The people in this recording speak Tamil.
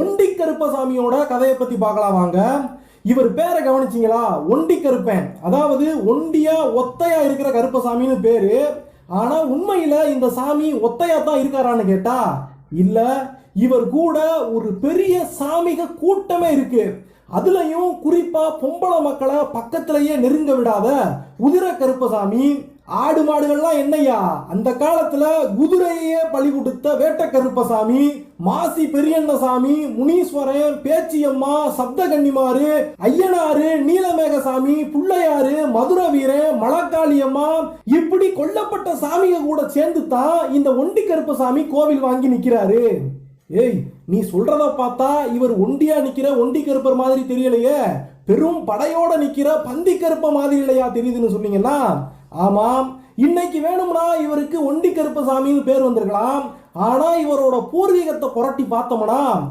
ஒண்டி கருப்பசாமியோட கதையை பத்தி பார்க்கலாம் வாங்க. இவர் பேரை கவனிச்சிங்களா? ஒண்டி கருப்பன் அதாவது ஒண்டியா ஒத்தையா இருக்கிற கருப்பசாமின்னு பேரு. ஆனா உண்மையில இந்த சாமி ஒத்தையா தான் இருக்காரான்னு கேட்டா இல்ல. இவர் கூட ஒரு பெரிய சாமிக கூட்டமே இருக்கு. அதுலயும் குறிப்பா பொம்பளை மக்களை பக்கத்திலேயே நெருங்க விடாத உதிர கருப்பசாமி ஆடு மாடுகள்லாம் என்னையா அந்த காலத்துல குதிரையே பலி கொடுத்த வேட்ட கருப்பசாமி மாசி பெரியண்ணசாமி முனீஸ்வரன் பேச்சியம்மா சப்தகன்னிமாறு ஐயனாறு நீலமேகசாமி புள்ளையாறு மதுர வீரன் மலக்காளியம்மா இப்படி கொல்லப்பட்ட சாமிங்க கூட சேர்ந்து தான் இந்த ஒண்டி கருப்பசாமி கோவில் வாங்கி நிக்கிறாரு. ஏய் நீ சொல்றத பார்த்தா இவர் ஒண்டியா நிக்கிற ஒண்டி கருப்பர் மாதிரி தெரியலையே. பெரும் படையோட நிக்கிற பந்தி கருப்ப மாதிரி இல்லையா தெரியுதுன்னு சொன்னீங்கன்னா ஆமாம் இன்னைக்கு வேணும்னா இவருக்கு ஒண்டி கருப்பசாமின்னு பேர் வந்திருக்கலாம். ஆனால் இவரோட பூர்வீகத்தை புரட்டி பார்த்தோம்னா